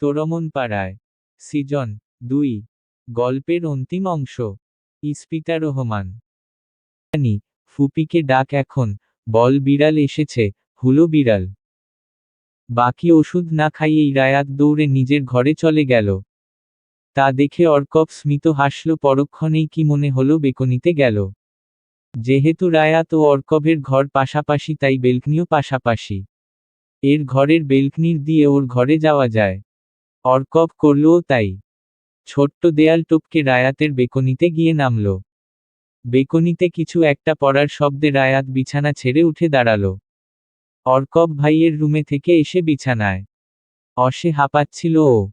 তোরমন পাড়ায় সিজন দুই, গল্পের অন্তিম অংশ, ইস্পিতা রহমান। ফুপিকে ডাক এখন, বল বিড়াল এসেছে, হুলো বিড়াল। বাকি ওষুধ না খাইয়েই রায়াত দৌড়ে নিজের ঘরে চলে গেল। তা দেখে অর্কব স্মিত হাসল, পরক্ষণেই কি মনে হলো বেকনিতে গেল। যেহেতু রায়াত ও অর্কভের ঘর পাশাপাশি, তাই বেলকনিও পাশাপাশি। এর ঘরের বেলকনির দিয়ে ওর ঘরে যাওয়া যায়। অর্কব করলও তাই। ছোট্ট দেয়াল টপকে রায়াতের বেকনিতে গিয়ে নামল। বেকনিতে কিছু একটা পড়ার শব্দে রায়াত বিছানা ছেড়ে উঠে দাঁড়াল। অর্কব ভাইয়ের রুমে থেকে এসে বিছানায়। অসে হাঁপাচ্ছিল ও।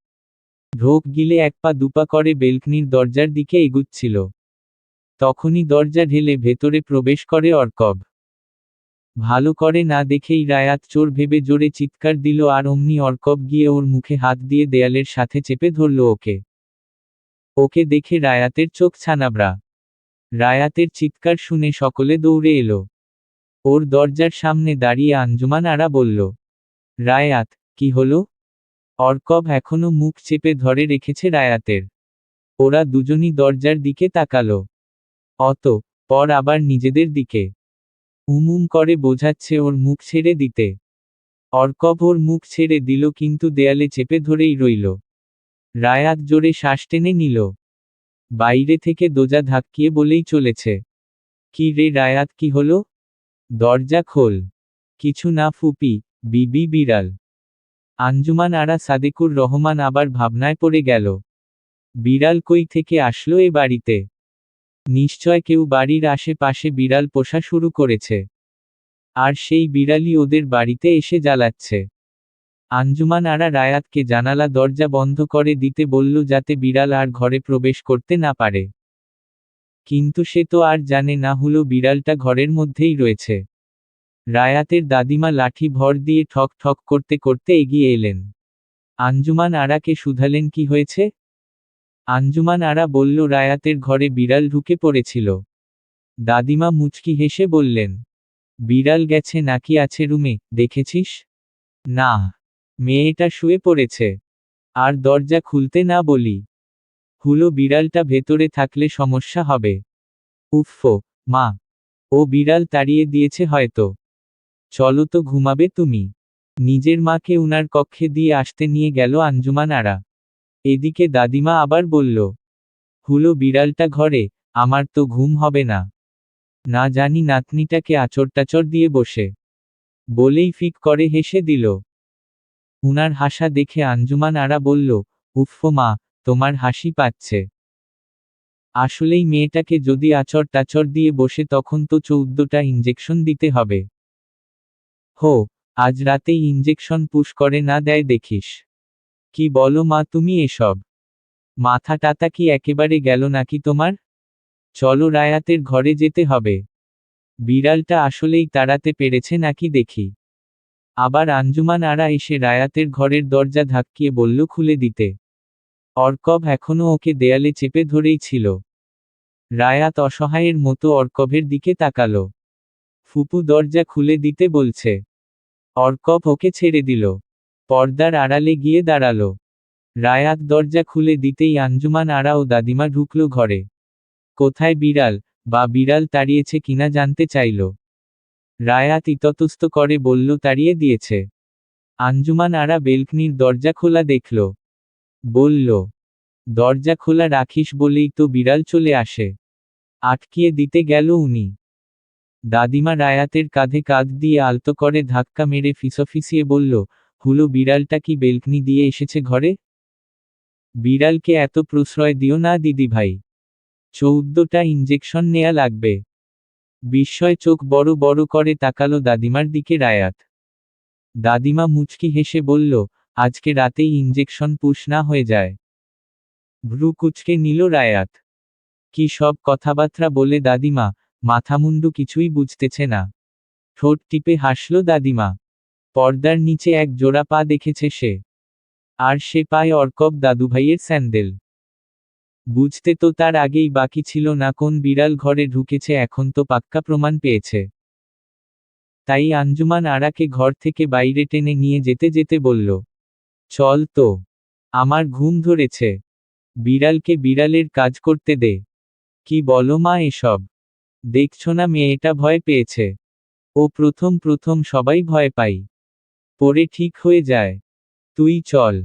ঢোক গিলে এক পা দুপা করে বেলকনির দরজার দিকে এগুচ্ছিল। তখনই দরজা ঢেলে ভেতরে প্রবেশ করে অর্কব। ভালো করে না দেখেই রায়াত চোর ভেবে জোরে চিৎকার দিল আর অমনি অর্কব গিয়ে ওর মুখে হাত দিয়ে দেয়ালের সাথে চেপে ধরল ওকে। ওকে দেখে রায়াতের চোখ ছানাবড়া। রায়াতের চিৎকার শুনে সকলে দৌড়ে এলো। ওর দরজার সামনে দাঁড়িয়ে আঞ্জুমান আরা বলল, রায়াত, কি হলো? অর্কব এখনও মুখ চেপে ধরে রেখেছে রায়াতের। ওরা দুজনই দরজার দিকে তাকালো। অত, পর আবার নিজেদের দিকে। উমুম করে বোঝাচ্ছে ওর মুখ ছেড়ে দিতে। অর্কব ওর মুখ ছেড়ে দিল কিন্তু দেয়ালে চেপে ধরেই রইল। রায়াত জোরে শ্বাস টেনে নিল। বাইরে থেকে দোজা ধাক্কিয়ে বলেই চলেছে। কি রে রায়াত, কি হলো? দরজা খোল। কিছু না ফুপি, বিবি বিড়াল। আঞ্জুমান আরা সাদেকুর রহমান আবার ভাবনায় পড়ে গেল। বিড়াল কই থেকে আসলো এ বাড়িতে? নিশ্চয় কেউ বাড়ির আশেপাশে বিড়াল পোষা শুরু করেছে। আর সেই বিড়ালই ওদের বাড়িতে এসে জ্বালাচ্ছে। আঞ্জুমান আরা রায়াতকে জানালা দরজা বন্ধ করে দিতে বলল যাতে বিড়াল আর ঘরে প্রবেশ করতে না পারে। কিন্তু সে তো আর জানে না হলো বিড়ালটা ঘরের মধ্যেই রয়েছে। রায়াতের দাদিমা লাঠি ভর দিয়ে ঠক ঠক করতে করতে এগিয়ে এলেন। আঞ্জুমান আরাকে শুধালেন, কি হয়েছে? আঞ্জুমান আরা বলল, রায়াতের ঘরে বিড়াল ঢুকে পড়েছিল। দাদিমা মুচকি হেসে বললেন, বিড়াল গেছে নাকি আছে রুমে, দেখেছিস? না, মেয়েটা শুয়ে পড়েছে। আর দরজা খুলতে না বলি। হুলো, বিড়ালটা ভেতরে থাকলে সমস্যা হবে। উফফো মা, ও বিড়াল তাড়িয়ে দিয়েছে হয়তো। চলো তো, ঘুমাবে তুমি। নিজের মাকে উনার কক্ষে দিয়ে আসতে নিয়ে গেল আঞ্জুমান আরা। এদিকে দাদিমা আবার বলল, হুলো বিড়ালটা ঘরে, আমার তো ঘুম হবে না। না জানি নাতনিটাকে আচরটাচর দিয়ে বসে। বলেই ফিক করে হেসে দিল। উনার হাসা দেখে আঞ্জুমান আরা বলল উফফো মা, তোমার হাসি পাচ্ছে। আসলেই মেয়েটাকে যদি আচর টাচর দিয়ে বসে তখন তো চৌদ্দটা ইঞ্জেকশন দিতে হবে। হো, আজ রাতেই ইঞ্জেকশন পুশ করে না দেয় দেখিস। কি বলো মা, তুমি এসব? মাথা টাতা কি একেবারে গেল নাকি তোমার? চলো রায়াতের ঘরে যেতে হবে। বিড়ালটা আসলেই তাড়াতে পেরেছে নাকি দেখি। আবার আঞ্জুমান আরা এসে রায়াতের ঘরের দরজা ধাক্কিয়ে বলল খুলে দিতে। অর্কব এখনও ওকে দেয়ালে চেপে ধরেই ছিল। রায়াত অসহায়ের মতো অর্কভের দিকে তাকালো। ফুপু দরজা খুলে দিতে বলছে। অর্কব ওকে ছেড়ে দিল। পর্দার আড়ালে গিয়ে দাঁড়াল। রায়াত দরজা খুলে দিতেই আঞ্জুমান আড়া ও দাদিমা ঢুকল ঘরে। কোথায় বিড়াল, বা বিড়াল তাড়িয়েছে কিনা জানতে চাইল। রায়াত ইততস্ত করে বলল, তাড়িয়ে দিয়েছে। আঞ্জুমান আরা বেলকনির দরজা খোলা দেখল। বলল, দরজা খোলা রাখিস বলেই তো বিড়াল চলে আসে। আটকিয়ে দিতে গেল উনি। দাদিমা রায়াতের কাঁধে কাঁধ দিয়ে আলতো করে ধাক্কা মেরে ফিসফিসিয়ে বলল হুলো বিড়ালটা কি বেলকনি দিয়ে এসেছে ঘরে? বিড়ালকে এত প্রশ্রয় দিও না, দিদি ভাই। চৌদ্দটা ইঞ্জেকশন নেয়া লাগবে। বিস্ময় চোখ বড় বড় করে তাকালো দাদিমার দিকে রায়াত। দাদিমা মুচকি হেসে বলল, আজকে রাতেই ইঞ্জেকশন পুষ না হয়ে যায়। ভ্রু কুচকে নিল রায়াত। কি সব কথাবার্তা বলে দাদিমা, মাথামুন্ডু কিছুই বুঝতেছে না। ঠোঁট টিপে হাসল দাদিমা। পর্দার নিচে এক জোড়া পা দেখেছে সে। আর সে পায় অর্কব দাদুভাইয়ের স্যান্ডেল। বুঝতে তো তার আগেই বাকি ছিল না কোন বিড়াল ঘরে ঢুকেছে, এখন তো পাক্কা প্রমাণ পেয়েছে। তাই আঞ্জুমান আরাকে ঘর থেকে বাইরে টেনে নিয়ে যেতে যেতে বলল, চল তো, আমার ঘুম ধরেছে। বিড়ালকে বিড়ালের কাজ করতে দে। কি বলো মা এসব? দেখছ না মেয়েটা ভয় পেয়েছে। ও প্রথম প্রথম সবাই ভয় পাই পরে ঠিক হয়ে যায়। তুই চল।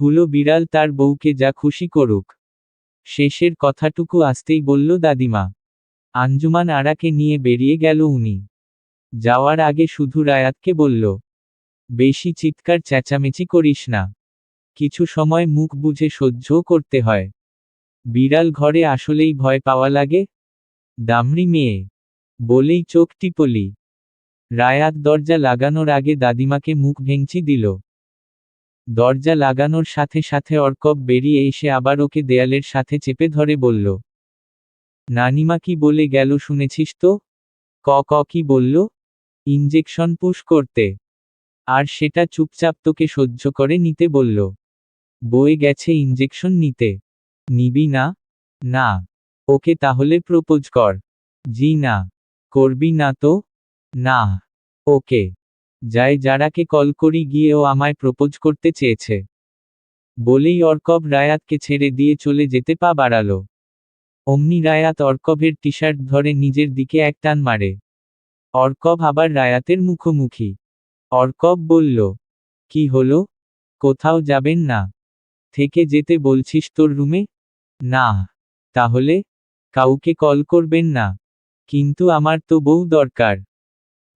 হুলো বিড়াল তার বউকে যা খুশি করুক। শেষের কথাটুকু আসতেই বলল দাদিমা। আঞ্জুমান আরাকে নিয়ে বেরিয়ে গেল উনি। যাওয়ার আগে শুধু রায়াতকে বলল, বেশি চিৎকার চেঁচামেচি করিস না। কিছু সময় মুখ বুঝে সহ্যও করতে হয়। বিড়াল ঘরে আসলেই ভয় পাওয়া লাগে। দামড়ি মেয়ে। বলেই চোখ টিপলি। রায়াত দরজা লাগানোর আগে দাদিমাকে মুখ ভেঙচি দিল। দরজা লাগানোর সাথে সাথে অর্কব বেরিয়ে এসে আবার ওকে দেয়ালের সাথে চেপে ধরে বলল, নানিমা কি বলে গেল শুনেছিস তো? ক ক কি বলল? ইঞ্জেকশন পুশ করতে। আর সেটা চুপচাপ তোকে সহ্য করে নিতে বলল, বয়ে গেছে ইঞ্জেকশন নিতে। নিবি না? না। ওকে তাহলে প্রপোজ কর। জি না। করবি না তো? না। ওকে। যাই যারাকে কল করি গিয়ে ও আমায় প্রপোজ করতে চেয়েছে। বলেই অর্কব রায়াতকে ছেড়ে দিয়ে চলে যেতে পা বাড়ালো। অমনি রায়াত অর্কভের টি শার্ট ধরে নিজের দিকে এক টান মারে। অর্কব আবার রায়াতের মুখোমুখি। অর্কব বলল, কি হলো? কোথাও যাবেন না। থেকে যেতে বলছিস তোর রুমে? না। তাহলে? কাউকে কল করবেন না। কিন্তু আমার তো বউ দরকার।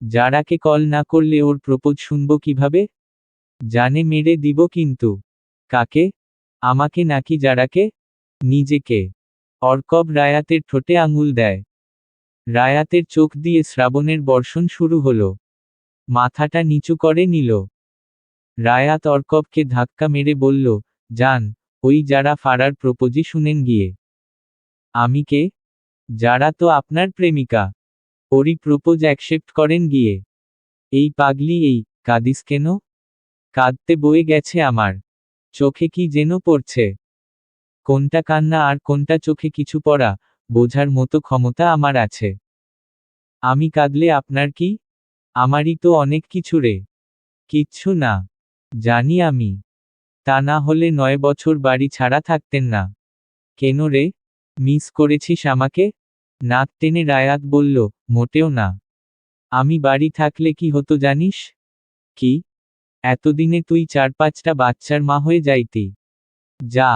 যারাকে কল না করলে ওর প্রপোজ শুনব কীভাবে? জানে মেরে দিব কিন্তু। কাকে? আমাকে নাকি যারাকে নিজেকে। অর্কব রায়াতের ঠোঁটে আঙুল দেয়। রায়াতের চোখ দিয়ে শ্রাবণের বর্ষণ শুরু হলো। মাথাটা নিচু করে নিল। রায়াত অর্কবকে ধাক্কা মেরে বলল যান ওই যারা ফারার প্রপোজি শুনেন গিয়ে। আমি কে? যারা তো আপনার প্রেমিকা। ওরই প্রপোজ অ্যাকসেপ্ট করেন গিয়ে। এই পাগলি, এই, কাদিস কেন? কাঁদতে বয়ে গেছে আমার। চোখে কি যেন পড়ছে। কোনটা কান্না আর কোনটা চোখে কিছু পড়া, বোঝার মতো ক্ষমতা আমার আছে। আমি কাঁদলে আপনার কি? আমারই তো অনেক কিছু রে। কিচ্ছু না। জানি আমি। তা না হলে নয় বছর বাড়ি ছাড়া থাকতেন না। কেন রে? মিস করেছিস আমাকে? নাক টেনে রায়াত বলল, মোটেও না। আমি বাড়ি থাকলে কি হতো জানিস? কি? এতদিনে তুই চার পাঁচটা বাচ্চার মা হয়ে যাইতি। যা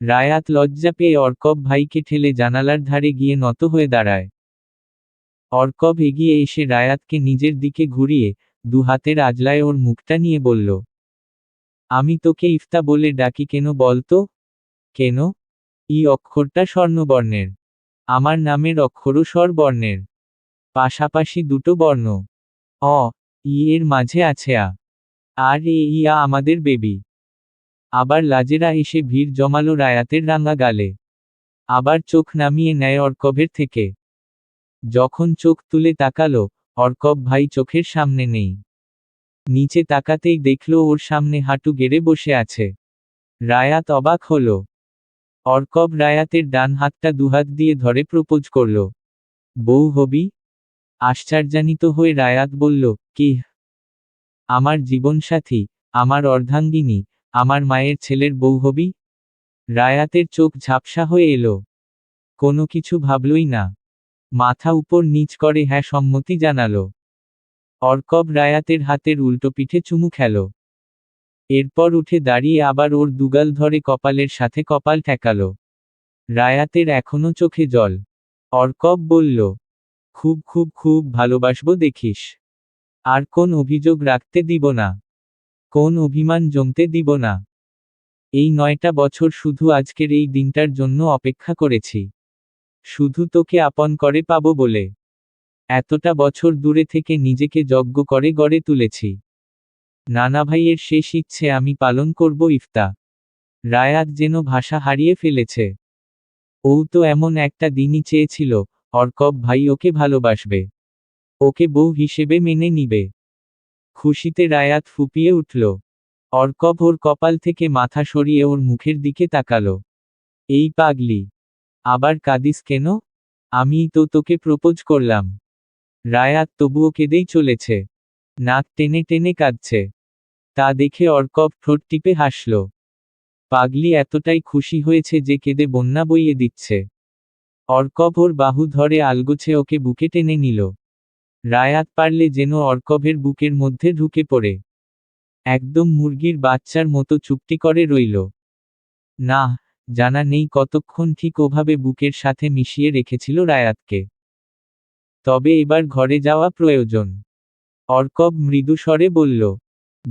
রায়াত লজ্জা পেয়ে অর্কব ভাইকে ঠেলে জানালার ধারে গিয়ে নত হয়ে দাঁড়ায়। অর্কব এগিয়ে এসে রায়াতকে নিজের দিকে ঘুরিয়ে দু হাতের আজলায় ওর মুখটা নিয়ে বলল, আমি তোকে ইফতা বলে ডাকি কেন বলতো? কেন? ই অক্ষরটা স্বর্ণবর্ণের। আমার নামের অক্ষরও স্বরবর্ণের। পাশাপাশি দুটো বর্ণ। অ, ই এর মাঝে আছে আ। আর এ ইয়া আমাদের বেবি। আবার লাজেরা এসে ভিড় জমালো রায়াতের রাঙা গালে। আবার চোখ নামিয়ে নেয় অর্কভের থেকে। যখন চোখ তুলে তাকালো অর্কব ভাই চোখের সামনে নেই। নিচে তাকাতেই দেখল ওর সামনে হাঁটু গেড়ে বসে আছে। রায়াত অবাক হল। অর্কব রায়াতের ডান হাতটা দুহাত দিয়ে ধরে প্রপোজ করল। বউ হবি? আশ্চর্যান্বিত হয়ে রায়াত বলল, কি? আমার জীবনসাথী, আমার অর্ধাঙ্গিনী, আমার মায়ের ছেলের বউ হবি? রায়াতের চোখ ঝাপসা হয়ে এলো। কোনো কিছু ভাবলই না। মাথা উপর নিচ করে হ্যাঁ সম্মতি জানালো। অর্কব রায়াতের হাতের উল্টো পিঠে চুমু খেল। এরপর উঠে দাঁড়িয়ে আবার ওর দুগাল ধরে কপালের সাথে কপাল ঠেকাল। রায়াতের এখনও চোখে জল। অর্কব বলল, খুব খুব খুব ভালোবাসবো দেখিস। আর কোন অভিযোগ রাখতে দিব না। কোন অভিমান জমতে দিব না। এই নয়টা বছর শুধু আজকের এই দিনটার জন্য অপেক্ষা করেছি। শুধু তোকে আপন করে পাবো বলে। এতটা বছর দূরে থেকে নিজেকে যজ্ঞ করে গড়ে তুলেছি। নানা ভাইয়ের শেষ ইচ্ছে আমি পালন করব ইফতা। রায়াত যেন ভাষা হারিয়ে ফেলেছে। ও তো এমন একটা দিনই চেয়েছিল, অর্কব ভাই ওকে ভালোবাসবে। ওকে বউ হিসেবে মেনে নিবে। খুশিতে রায়াত ফুপিয়ে উঠল। অর্কব ওর কপাল থেকে মাথা সরিয়ে ওর মুখের দিকে তাকালো। এই পাগলি, আবার কাদিস কেন? আমি তো তোকে প্রপোজ করলাম। রায়াত তবুও কেঁদেই চলেছে। নাক টেনে টেনে কাঁদছে। তা দেখে অর্কব ঠোঁট টিপে হাসল। পাগলি এতটাই খুশি হয়েছে যে কেঁদে বন্যা বইয়ে দিচ্ছে। অর্কব ওর বাহু ধরে আলগোছে ওকে বুকে টেনে নিল। রায়াত পারলে যেন অর্কভের বুকের মধ্যে ঢুকে পড়ে। একদম মুরগির বাচ্চার মতো চুপটি করে রইল। না, জানা নেই কতক্ষণ ঠিক ওভাবে বুকের সাথে মিশিয়ে রেখেছিল রায়াতকে। তবে এবার ঘরে যাওয়া প্রয়োজন। অর্কব মৃদু স্বরে বলল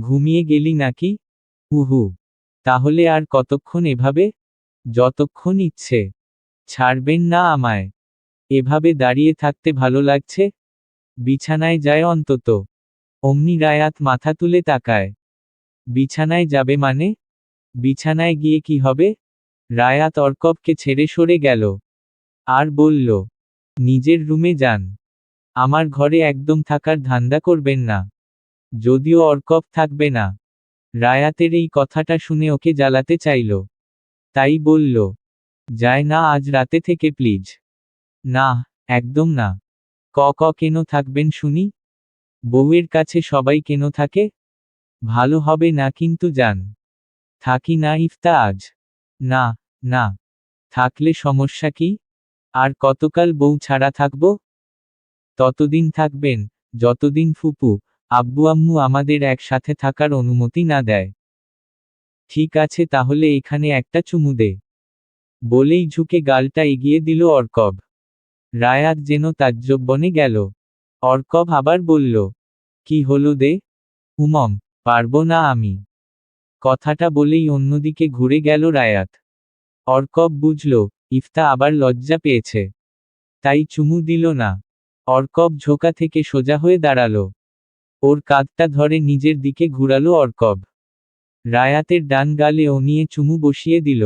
ঘুমিয়ে গেলি নাকি? হুহু তাহলে আর কতক্ষণ এভাবে? যতক্ষণ ইচ্ছে। ছাড়বেন না আমায়। এভাবে দাঁড়িয়ে থাকতে ভালো লাগছে? বিছানায় যায় অন্তত। অমনি রায়াত মাথা তুলে তাকায়। বিছানায় যাবে মানে? বিছানায় গিয়ে কি হবে? রায়াত অর্কবকে ছেড়ে সরে গেল। আর বলল, নিজের রুমে যান। আমার ঘরে একদম থাকার ধান্দা করবেন না। যদিও অর্কব থাকবে না। রায়াতের এই কথাটা শুনে ওকে জ্বালাতে চাইল। তাই বলল, যায় না আজ রাতে থেকে, প্লিজ। না, একদম না। ক ক কেন থাকবেন শুনি? বউয়ের কাছে সবাই কেন থাকে? ভালো হবে না, কিন্তু যান। থাকি না ইফতা আজ? না না। থাকলে সমস্যা কি? আর কতকাল বউ ছাড়া থাকব? ততদিন থাকবেন, যতদিন ফুপু। আব্বু আম্মু আমাদের একসাথে থাকার অনুমতি না দেয়। ঠিক আছে তাহলে এখানে একটা চুমু দে। বলেই ঝুঁকে গালটা এগিয়ে দিল অর্কব। রায়াত যেন তাজ্জব বনে গেল। অর্কব আবার বলল, কি হলো দে? উমম, পারব না আমি। কথাটা বলেই অন্যদিকে ঘুরে গেল রায়াত। অর্কব বুঝল, ইফতা আবার লজ্জা পেয়েছে। তাই চুমু দিল না। অর্কব ঝোকা থেকে সোজা হয়ে দাঁড়াল। ওর কাঁধটা ধরে নিজের দিকে ঘুরালো অর্কব। রায়াতের ডান গালে ও নিয়ে চুমু বসিয়ে দিল।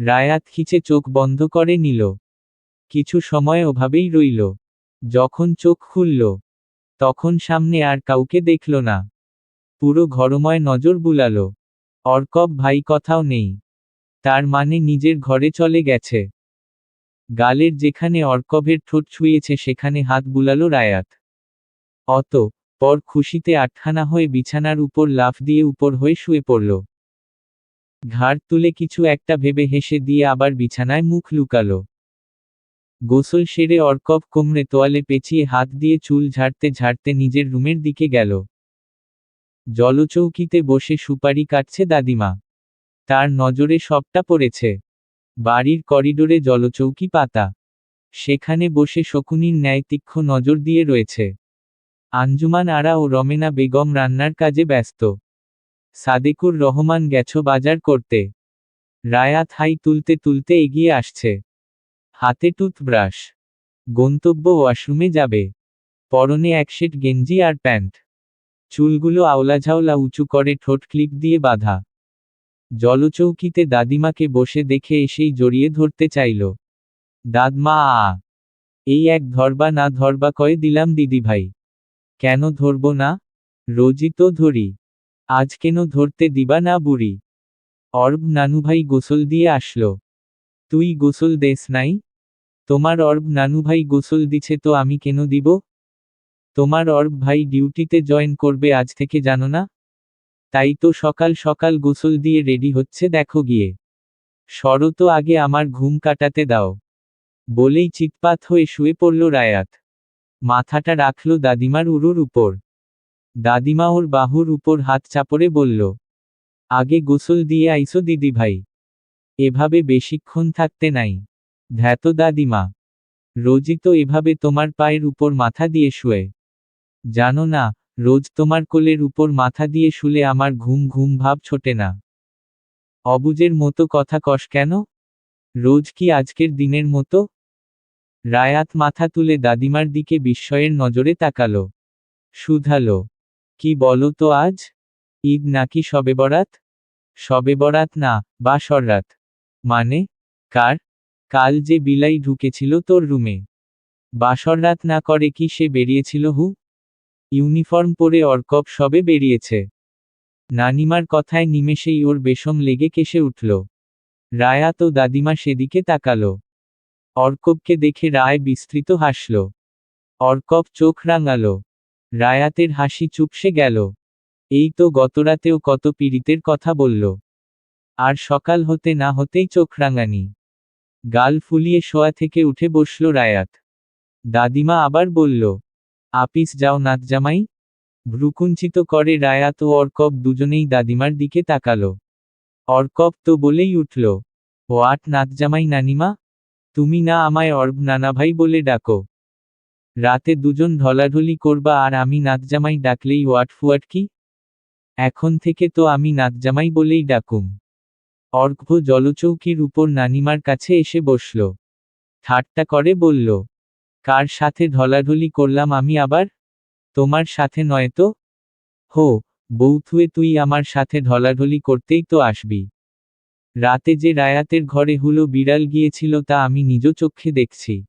রায়াত খিচে চোখ বন্ধ করে নিল। কিছু সময় ওভাবেই রইল। যখন চোখ খুলল, তখন সামনে আর কাউকে দেখল না। পুরো ঘরময় নজর বুলালো। অর্কব ভাই কথাও নেই। তার মানে নিজের ঘরে চলে গেছে। গালের যেখানে অর্কভের ঠোঁট ছুঁয়েছে, সেখানে হাত বুলালো রায়াত। অত পর খুশিতে আটখানা হয়ে বিছানার উপর লাফ দিয়ে উপর হয়ে শুয়ে পড়ল। ঘাড় তুলে কিছু একটা ভেবে হেসে দিয়ে আবার বিছানায় মুখ লুকাল। গোসল সেরে অর্কব কোমরে তোয়ালে পেঁচিয়ে হাত দিয়ে চুল ঝাড়তে ঝাড়তে নিজের রুমের দিকে গেল। জলচৌকিতে বসে সুপারি কাটছে দাদিমা। তার নজরে সবটা পড়েছে। বাড়ির করিডোরে জলচৌকি পাতা। সেখানে বসে শকুনির ন্যায় তীক্ষ্ণ নজর দিয়ে রয়েছে। আঞ্জুমান আরা ও রমেনা বেগম রান্নার কাজে ব্যস্ত। সাদেকুর রহমান গেছো বাজার করতে। রায়াত হাই তুলতে তুলতে এগিয়ে আসছে। হাতে টুথব্রাশ। গন্তব্য ওয়াশরুমে যাবে। পরনে এক সেট গেঞ্জি আর প্যান্ট। চুলগুলো আওলাঝাওলা উঁচু করে ঠোঁট ক্লিপ দিয়ে বাঁধা। জলচৌকিতে দাদিমাকে বসে দেখে এসেই জড়িয়ে ধরতে চাইল। দাদমা আ, এই এক ধরবা না ধরবা কয়ে দিলাম দিদিভাই। কেন ধরব না? রোজই তো ধরি। আজ কেন ধরতে দিবা না বুড়ি? অর্ব নানুভাই গোসল দিয়ে আসলো। তুই গোসল দেস নাই? তোমার অর্ব নানুভাই গোসল দিছে তো আমি কেন দিব? তোমার অর্ব ভাই ডিউটিতে জয়েন করবে আজ থেকে জানো না? তাই তো সকাল সকাল গোসল দিয়ে রেডি হচ্ছে দেখো গিয়ে। শরত আগে আমার ঘুম কাটাতে দাও। বলেই চিৎপাত হয়ে শুয়ে পড়ল রায়াত। মাথাটা রাখল দাদিমার উরুর উপর। দাদিমা ওর বাহুর উপর হাত চাপড়ে বলল, আগে গোসল দিয়ে আইসো দিদি ভাই এভাবে বেশিক্ষণ থাকতে নাই। ধ্যাত দাদিমা। রোজই তো এভাবে তোমার পায়ের উপর মাথা দিয়ে শুয়ে। জানো না, রোজ তোমার কোলের উপর মাথা দিয়ে শুলে আমার ঘুম ঘুম ভাব ছোটে না। অবুজের মতো কথা কস কেন? রোজ কি আজকের দিনের মতো রায়াত মাথা তুলে দাদিমার দিকে বিস্ময়ের নজরে তাকালো। শুধালো কি বলো তো আজ? ঈদ নাকি সবে বরাত? সবে বরাত না, বা সররাত। মানে? কার? কাল যে বিলাই ঢুকেছিল তোর রুমে। বাসররাত না করে কি সে বেরিয়েছিল হু? ইউনিফর্ম পরে অর্কব সবে বেরিয়েছে। নানিমার কথায় নিমেষেই ওর বেশম লেগে কেসে উঠল। রায়াত ও দাদিমা সেদিকে তাকালো। অর্কবকে দেখে রায় বিস্তৃত হাসল। অর্কব চোখ রাঙালো। রায়াতের হাসি চুপসে গেল। এই তো গতরাতেও কত পীড়িতের কথা বলল। আর সকাল হতে না হতেই চোখ রাঙানি। গাল ফুলিয়ে শোয়া থেকে উঠে বসল রায়াত। দাদিমা আবার বলল, আপিস যাও নাত জামাই ভ্রুকুঞ্চিত করে রায়াত ও অর্কব দুজনেই দাদিমার দিকে তাকালো। অর্কব তো বলেই উঠল ও আট নাত জামাই নানিমা? তুমি না আমায় অর্ব নানাভাই বলে ডাকো। রাতে দুজন ঢলাঢলি করবা আর আমি নাতজামাই ডাকলেই ওয়াট ফুয়াট কি? এখন থেকে তো আমি নাতজামাই বলেই ডাকুম। অর্ঘ্য জলচৌকির উপর নানিমার কাছে এসে বসল। ঠাট্টা করে বলল, কার সাথে ঢলাঢলি করলাম আমি আবার? তোমার সাথে নয় তো? হো, বৌথুয়ে তুই আমার সাথে ঢলাঢলি করতেই তো আসবি। রাতে যে রায়াতের ঘরে হুলো বিড়াল গিয়েছিল তা আমি নিজ চক্ষে দেখছি।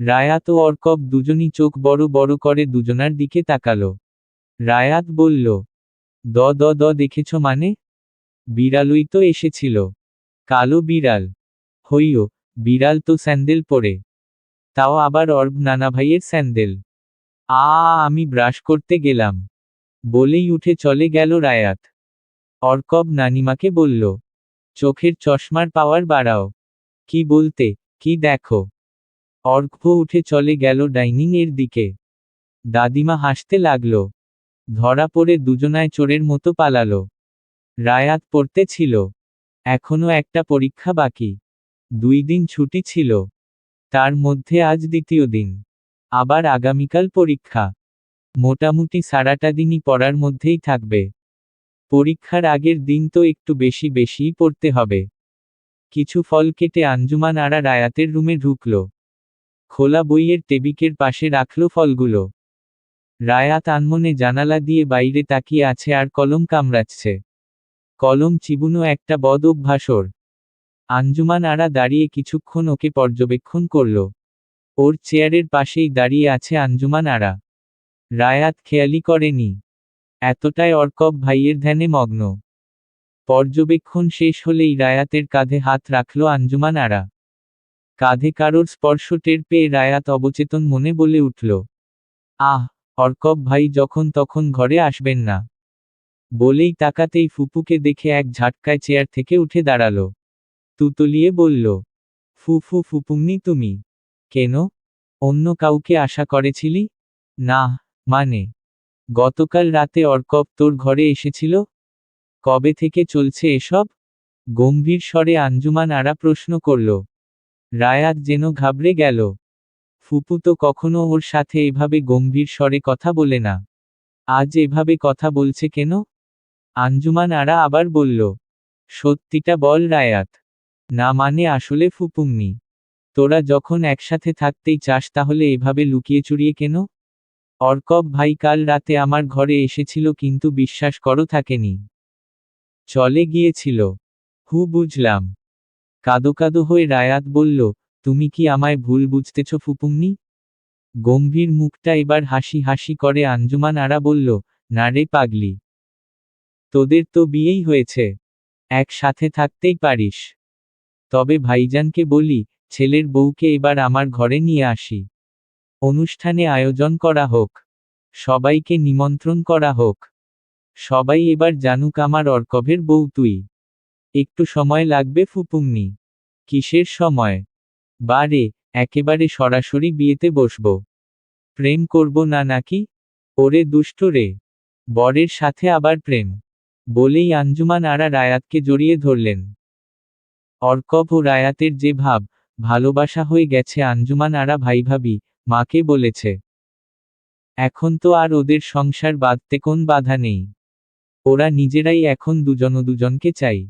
রায়াত ও অর্কব দুজনই চোখ বড় বড় করে দুজনার দিকে তাকালো। রায়াত বলল, দ দ দ দেখেছ মানে? বিড়ালই তো এসেছিল। কালো বিড়াল? হইও, বিড়াল তো স্যান্ডেল পরে। তাও আবার অর্ব নানা ভাইয়ের স্যান্ডেল। আ, আমি ব্রাশ করতে গেলাম। বলেই উঠে চলে গেল রায়াত। অর্কব নানিমাকে বলল চোখের চশমার পাওয়ার বাড়াও। কি বলতে, কি দেখো। অর্ঘ্য উঠে চলে গেল ডাইনিং এর দিকে। দাদিমা হাসতে লাগল। ধরা পড়ে দুজনায় চোরের মতো পালালো। রায়াত পড়তে ছিল। এখনও একটা পরীক্ষা বাকি। দুই দিন ছুটি ছিল। তার মধ্যে আজ দ্বিতীয় দিন। আবার আগামীকাল পরীক্ষা। মোটামুটি সারাটা দিনই পড়ার মধ্যেই থাকবে। পরীক্ষার আগের দিন তো একটু বেশি বেশিই পড়তে হবে। কিছু ফল কেটে আঞ্জুমান আরা রায়াতের রুমে ঢুকল। খোলা বইয়ের টেবিকের পাশে রাখল ফলগুলো। রায়াত আনমনে জানালা দিয়ে বাইরে তাকিয়ে আছে আর কলম কামড়াচ্ছে। কলম চিবুনো একটা বদ অভ্যাসর। আঞ্জুমান আরা দাঁড়িয়ে কিছুক্ষণ ওকে পর্যবেক্ষণ করল। ওর চেয়ারের পাশেই দাঁড়িয়ে আছে আঞ্জুমান আরা রায়াত খেয়ালি করেনি। এতটাই অর্কব ভাইয়ের ধ্যানে মগ্ন। পর্যবেক্ষণ শেষ হলেই রায়াতের কাঁধে হাত রাখল আঞ্জুমান আরা। কাঁধে কারোর স্পর্শ টের পেয়ে রায়াত অবচেতন মনে বলে উঠল, আহ, অর্কব ভাই যখন তখন ঘরে আসবেন না বলেই তাকাতেই ফুপুকে দেখে এক ঝাটকায় চেয়ার থেকে উঠে দাঁড়াল। তুতলিয়ে বলল, ফুফু, ফুপুমনি তুমি? কেন? অন্য কাউকে আশা করেছিলি? না মানে গতকাল রাতে অর্কব তোর ঘরে এসেছিল? কবে থেকে চলছে এসব? গম্ভীর স্বরে আঞ্জুমান আরা প্রশ্ন করল। রায়াত যেন ঘাবড়ে গেল। ফুপু তো কখনো ওর সাথে এভাবে গম্ভীর স্বরে কথা বলে না। আজ এভাবে কথা বলছে কেন? আঞ্জুমান আরা আবার বলল, সত্যিটা বল রায়াত। না মানে আসলে ফুপুম্মি। তোরা যখন একসাথে থাকতেই চাস তাহলে এভাবে লুকিয়ে চুরিয়ে কেন? অর্কব, ভাই, কাল রাতে আমার ঘরে এসেছিল কিন্তু বিশ্বাস করো থাকেনি। চলে গিয়েছিল। হু, বুঝলাম। কাদো কাদো হয়ে রায়াত বলল, তুমি কি আমায় ভুল বুঝতেছ ফুপুমনি? গম্ভীর মুখটা এবার হাসি হাসি করে আঞ্জুমান আরা বলল, না রে পাগলি। তোদের তো বিয়েই হয়েছে। একসাথে থাকতেই পারিস। তবে ভাইজানকে বলি, ছেলের বউকে এবার আমার ঘরে নিয়ে আসি। অনুষ্ঠানে আয়োজন করা হোক। সবাইকে নিমন্ত্রণ করা হোক। সবাই এবার জানুক আমার অর্কভের বউ তুই। একটু সময় লাগবে ফুপুমনি কিসের সময়? বারে একেবারে সরাসরি বিয়েতে বসব। প্রেম করব না নাকি? ওরে দুষ্ট রে। বরের সাথে আবার প্রেম। বলেই আঞ্জুমান আরা রায়াতকে জড়িয়ে ধরলেন। অর্কভ ও রায়াতের যে ভাব, ভালোবাসা হয়ে গেছে আঞ্জুমান আরা ভাই ভাবি। মাকে বলেছে, এখন তো আর ওদের সংসার বাঁধতে কোন বাধা নেই। ওরা নিজেরাই এখন দুজন দুজনকে চাই।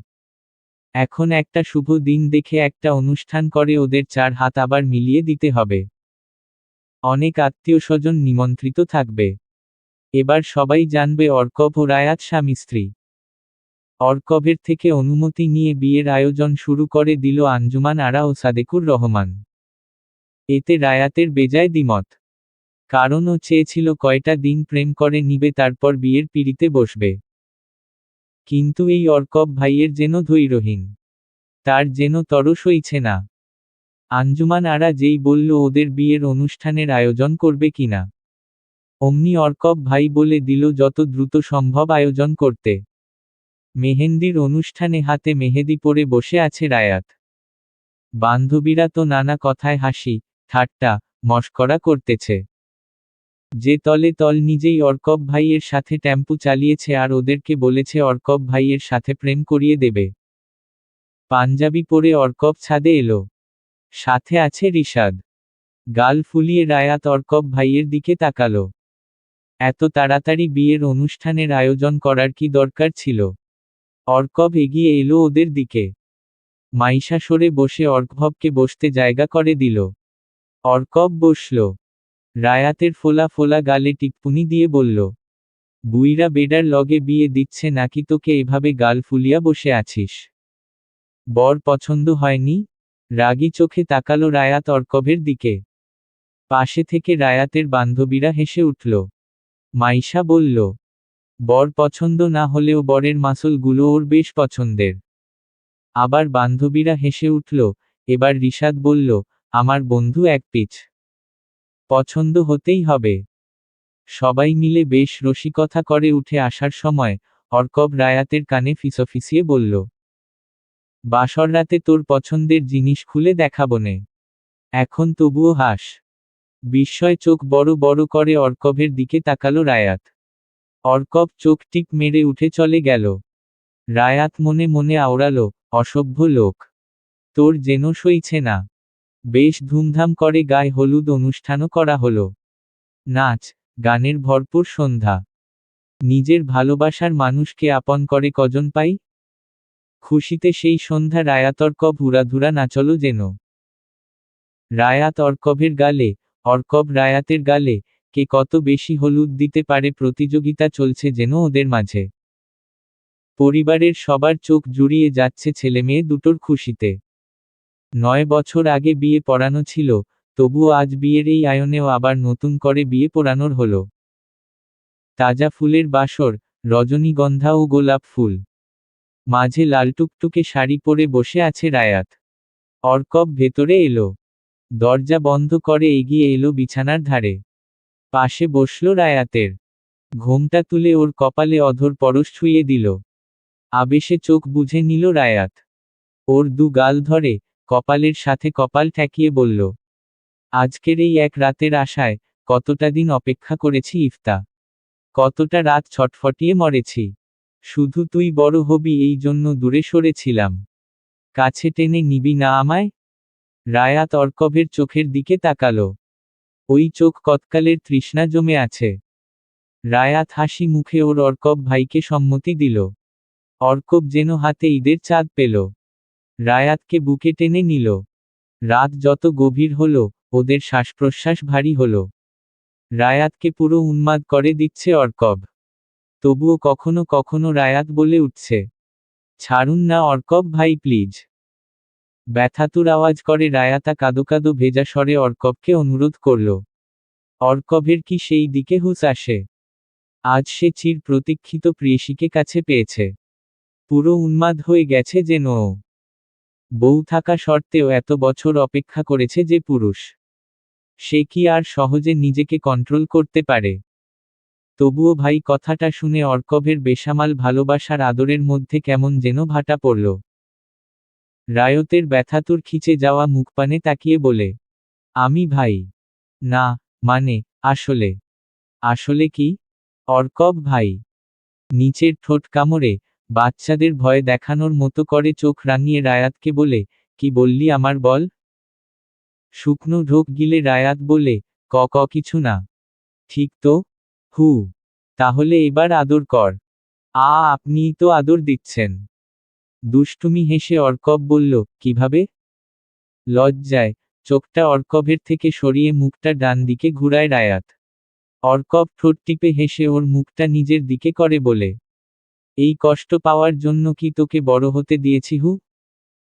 এখন একটা শুভ দিন দেখে একটা অনুষ্ঠান করে ওদের চার হাত আবার মিলিয়ে দিতে হবে। অনেক আত্মীয় স্বজন নিমন্ত্রিত থাকবে। এবার সবাই জানবে অর্কব ও রায়াত স্বামী স্ত্রী। অর্কবের থেকে অনুমতি নিয়ে বিয়ের আয়োজন শুরু করে দিল আঞ্জুমান আরা ও সাদেকুর রহমান। এতে রায়াতের বেজায় দ্বিমত। কারণ ও চেয়েছিল কয়টা দিন প্রেম করে নিবে তারপর বিয়ের পিড়িতে বসবে। কিন্তু এই অর্কব ভাইয়ের যেন ধৈর্যহীন। তার যেন তর সইছে না। আঞ্জুমান আরা যেই বলল, ওদের বিয়ের অনুষ্ঠানের আয়োজন করবে কিনা অমনি অর্কব ভাই বলে দিল, যত দ্রুত সম্ভব আয়োজন করতে। মেহেন্দির অনুষ্ঠানে হাতে মেহেদি পরে বসে আছে রায়াত। বান্ধবীরা তো নানা কথায় হাসি ঠাট্টা, মস্করা করতেছে। যে তলে তল নিজেই অর্কব ভাইয়ের সাথে টেম্পু চালিয়েছে আর ওদেরকে বলেছে অর্কব ভাইয়ের সাথে প্রেম করিয়ে দেবে। পাঞ্জাবি পরে অর্কব ছাদে এলো। সাথে আছে রিশাদ। গাল ফুলিয়ে রায়াত অর্কব ভাইয়ের দিকে তাকালো। এত তাড়াতাড়ি বিয়ের অনুষ্ঠানের আয়োজন করার কি দরকার ছিল? অর্কব এগিয়ে এলো ওদের দিকে। মাইশা সরে বসে অর্কভবকে বসতে জায়গা করে দিল। অর্কব বসল। রায়াতের ফোলা ফোলা গালে টিপ্পুনি দিয়ে বলল, বুইরা বেডার লগে বিয়ে দিচ্ছে নাকি তোকে এভাবে গাল ফুলিয়া বসে আছিস? বর পছন্দ হয়নি? রাগী চোখে তাকালো রায়াত অর্কভের দিকে। পাশে থেকে রায়াতের বান্ধবীরা হেসে উঠল। মাইশা বলল, বর পছন্দ না হলেও বরের মাসলগুলো ওর বেশ পছন্দের। আবার বান্ধবীরা হেসে উঠল। এবার রিশাদ বলল আমার বন্ধু এক পিচ। পছন্দ হতেই হবে। সবাই মিলে বেশ রসিকথা করে উঠে আসার সময় অর্কব রায়াতের কানে ফিসফিসিয়ে বলল, বাসর রাতে তোর পছন্দের জিনিস খুলে দেখাবনে এখন তবুও হাস বিস্ময় চোখ বড় বড় করে অর্কবের দিকে তাকালো রায়াত। অর্কব চোখ টিপ মেরে উঠে চলে গেল। রায়াত মনে মনে আওড়ালো, অসভ্য লোক। তোর যেন সইছে না। বেশ ধুমধাম করে গায়ে হলুদ অনুষ্ঠানও করা হলো। নাচ, গানের ভরপুর সন্ধ্যা। নিজের ভালোবাসার মানুষকে আপন করে কজন পাই? খুশিতে সেই সন্ধ্যা রায়াতর্কব উড়াধুরা নাচল যেন। রায়াত অর্কবের গালে, অর্কব রায়াতের গালে, কে কত বেশি হলুদ দিতে পারে প্রতিযোগিতা চলছে যেন ওদের মাঝে। পরিবারের সবার চোখ জুড়িয়ে যাচ্ছে ছেলেমেয়ে দুটোর খুশিতে। নয় বছর আগে বিয়ে পড়ানো ছিল, তবুও আজ বিয়ের এই আয়নেও আবার নতুন করে বিয়ে পড়ানোর হলো। তাজা ফুলের বাসর, রজনীগন্ধা ও গোলাপ ফুল। মাঝে লালটুকটুকে শাড়ি পরে বসে আছে রায়াত। অর্কব ভেতরে এলো। দরজা বন্ধ করে এগিয়ে এলো বিছানার ধারে। পাশে বসল রায়াতের। ঘোমটা তুলে ওর কপালে অধর পরশ ছুঁয়ে দিল। আবেশে চোখ বুঝে নিল রায়াত। ওর দু গাল ধরে কপালের সাথে কপাল ঠেকিয়ে বলল, আজকের এই এক রাতের আশায় কতটা দিন অপেক্ষা করেছি ইফতা? কতটা রাত ছটফটিয়ে মরেছি? শুধু তুই বড় হবি, এই জন্য দূরে সরেছিলাম। কাছে টেনে নিবি না আমায়? রায়াত অর্কবের চোখের দিকে তাকালো। ওই চোখ কতকালের তৃষ্ণা জমে আছে। রায়াত হাসি মুখে ওর অর্কব ভাইকে সম্মতি দিল। অর্কব যেন হাতে ঈদের চাঁদ পেল। রায়াতকে বুকে টেনে নিল। রাত যত গভীর হল, ওদের শ্বাসপ্রশ্বাস ভারী হল। রায়াতকে পুরো উন্মাদ করে দিচ্ছে অর্কব। তবুও কখনো কখনো রায়াত বলে উঠছে, ছাড়ুন না অর্কব ভাই, প্লিজ। ব্যথাতুর আওয়াজ করে রায়াতা কাদো কাদো ভেজা স্বরে অর্কবকে অনুরোধ করল। অর্কবের কি সেই দিকে হুস আসে? আজ সে চির প্রতীক্ষিত প্রিয়সীকে কাছে পেয়েছে। পুরো উন্মাদ হয়ে গেছে যেন বউ থাকা সত্ত্বেও এত বছর অপেক্ষা করেছে যে পুরুষ। সে কি আর সহজে নিজেকে কন্ট্রোল করতে পারে? তবুও ভাই কথাটা শুনে অর্কভের বেসামাল ভালোবাসার আদরের মধ্যে কেমন যেন ভাটা পড়ল। রায়তের ব্যথাতুর খিচে যাওয়া মুখপানে তাকিয়ে বলে, আমি ভাই। না মানে আসলে। আসলে কি? অর্কব ভাই। নিচের ঠোঁট কামড়ে বাচ্চাদের ভয় দেখানোর মতো করে চোখ রাঙিয়ে রায়াতকে বলে, কি বললি আমার বল? শুকনো ঢোক গিলে রায়াত বলে, ক ক, কিছু না। ঠিক তো? হু। তাহলে এবার আদর কর। আ, আপনিই তো আদর দিচ্ছেন। দুষ্টুমি হেসে অর্কব বলল, কীভাবে? লজ্জায়। চোখটা অর্কভের থেকে সরিয়ে মুখটা ডান দিকে ঘুরায় রায়াত। অর্কব ঠোঁট টিপে হেসে ওর মুখটা নিজের দিকে করে বলে এই কষ্ট পাওয়ার জন্য কি তোকে বড় হতে দিয়েছি হু?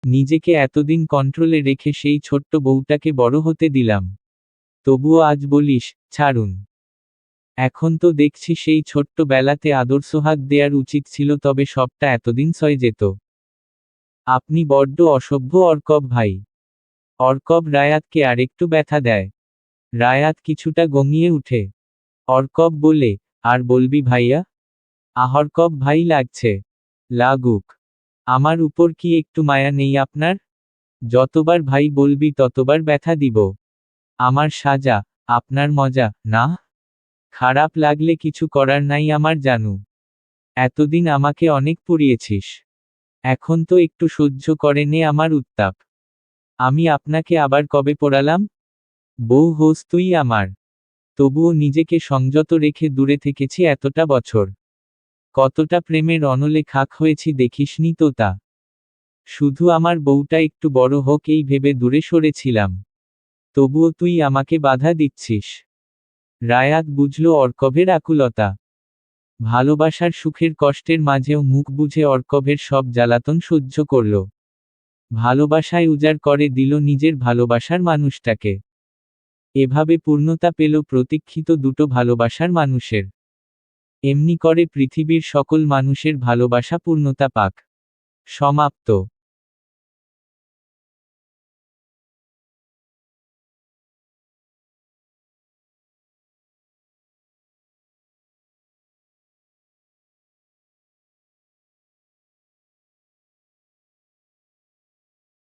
নিজেকে এতদিন কন্ট্রোলে রেখে সেই ছোট্ট বউটাকে বড় হতে দিলাম। তবুও আজ বলিস, ছাড়ুন। এখন তো দেখছি সেই ছোট্ট বেলাতে আদর্শ হাত দেয়ার উচিত ছিল তবে সবটা এতদিন সয়ে যেত। আপনি বড্ড অসভ্য অর্কব ভাই। অর্কব রায়াতকে আরেকটু ব্যথা দেয়। রায়াত কিছুটা গমিয়ে উঠে। অর্কব বলে, আর বলবি ভাইয়া? আহরকব ভাই লাগছে। লাগুক। আমার উপর কি একটু মায়া নেই আপনার? যতবার ভাই বলবি ততবার ব্যথা দিব। আমার সাজা, আপনার মজা, না? খারাপ লাগলে কিছু করার নাই আমার জানু। এতদিন আমাকে অনেক পুড়িয়েছিস। এখন তো একটু সহ্য করে নে আমার উত্তাপ। আমি আপনাকে আবার কবে পড়ালাম? বউ হোস তুই আমার। তবুও নিজেকে সংযত রেখে দূরে থেকেছি এতটা বছর। কতটা প্রেমের অনলে খাক হয়েছি দেখিসনি তো তা। শুধু আমার বউটা একটু বড় হোক এই ভেবে দূরে সরেছিলাম। তবুও তুই আমাকে বাধা দিচ্ছিস। রায়াত বুঝল অর্কভের আকুলতা। ভালোবাসার সুখের কষ্টের মাঝেও মুখ বুঝে অর্কভের সব জ্বালাতন সহ্য করল। ভালোবাসায় উজাড় করে দিল নিজের ভালোবাসার মানুষটাকে। এভাবে পূর্ণতা পেল প্রতীক্ষিত দুটো ভালোবাসার মানুষের। এমনি করে পৃথিবীর সকল মানুষের ভালোবাসা পূর্ণতা পাক। সমাপ্ত।